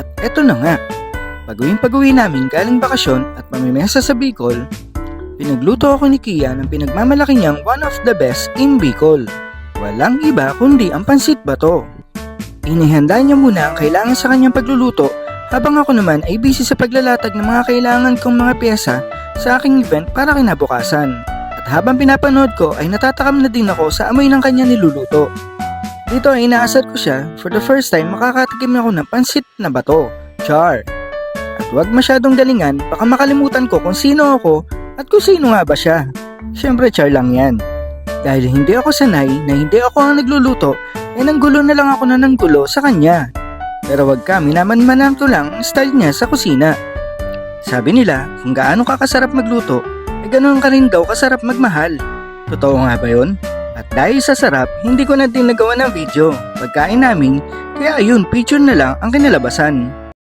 At eto na nga, pag-uwing pag-uwi namin galing bakasyon at mamimesa sa Bicol, pinagluto ako ni Kia ng pinagmamalaki niyang one of the best in Bicol. Walang iba kundi ang pansit bato. Inihanda niya muna ang kailangan sa kanyang pagluluto habang ako naman ay busy sa paglalatag ng mga kailangan kong mga pyesa sa aking event para kinabukasan. At habang pinapanood ko ay natatakam na din ako sa amoy ng kanya niluluto. Dito ay inaasar ko siya for the first time makakatikim ako ng pansit na bato, char. At huwag masyadong galingan baka makalimutan ko kung sino ako at kung sino nga ba siya. Siyempre char lang yan. Dahil hindi ako sanay na hindi ako ang nagluluto, eh nanggulo na lang ako na nanggulo sa kanya. Pero wag ka, minamanmanan ko lang ang style niya sa kusina. Sabi nila, kung gaano ka kasarap magluto, eh ganoon ka rin daw kasarap magmahal. Totoo nga ba yun? At dahil sa sarap, hindi ko na din nagawa ng video. Pagkain namin, kaya ayun, picture na lang ang kinalabasan.